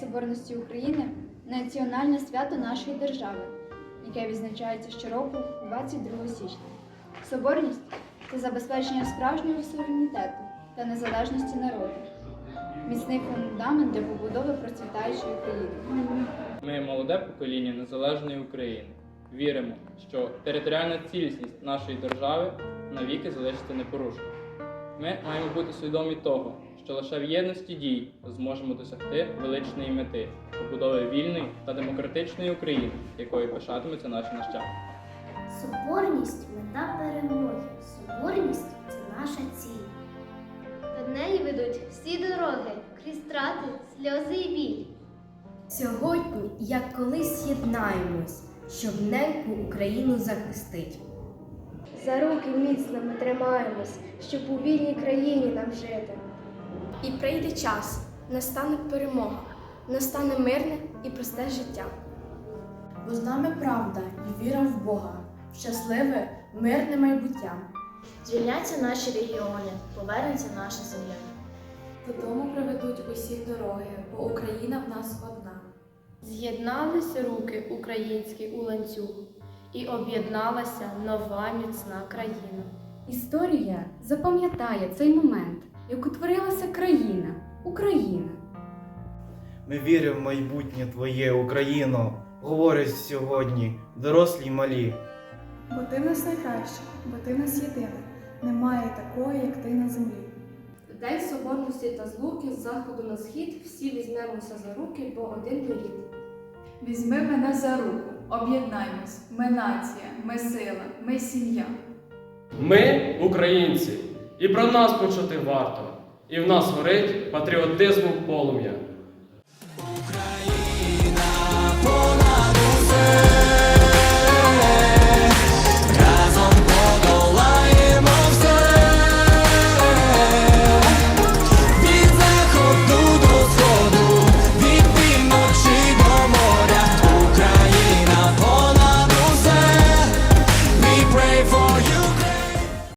Соборності України національне свято нашої держави, яке відзначається щороку 22 січня. Соборність це забезпечення справжнього суверенітету та незалежності народу, міцний фундамент для побудови процвітаючої країни. Ми молоде покоління незалежної України. Віримо, що територіальна цілісність нашої держави навіки залишиться непорушною. Ми маємо бути свідомі того, що лише в єдності дій зможемо досягти величної мети побудови вільної та демократичної України, якою пишатимуться наші нащадки. Соборність мета перемоги. Соборність це наша ціль. До неї ведуть всі дороги, крізь страти, сльози і біль. Сьогодні, як колись, єднаємось, щоб неньку Україну захистить. За руки міцно ми тримаємось, щоб у вільній країні нам жити. І прийде час, настане перемога, настане мирне і просте життя. Бо з нами правда і віра в Бога, в щасливе, мирне майбуття. Звільняться наші регіони, повернеться наша земля. Додому приведуть усі дороги, бо Україна в нас одна. З'єдналися руки українські у ланцюг, і об'єдналася нова міцна країна. Історія запам'ятає цей момент, як утворилася країна, Україна. Ми віримо в майбутнє твоє, Україно, говорять сьогодні дорослі й малі. Бо ти в нас найкраща, бо ти в нас єдина. Немає такої, як ти на землі. В День соборності та злуки з заходу на схід всі візьмемося за руки, бо один рід. Візьми мене за руку, об'єднаймось. Ми нація, ми сила, ми сім'я. Ми українці, і про нас почути варто, і в нас горить патріотизму полум'я.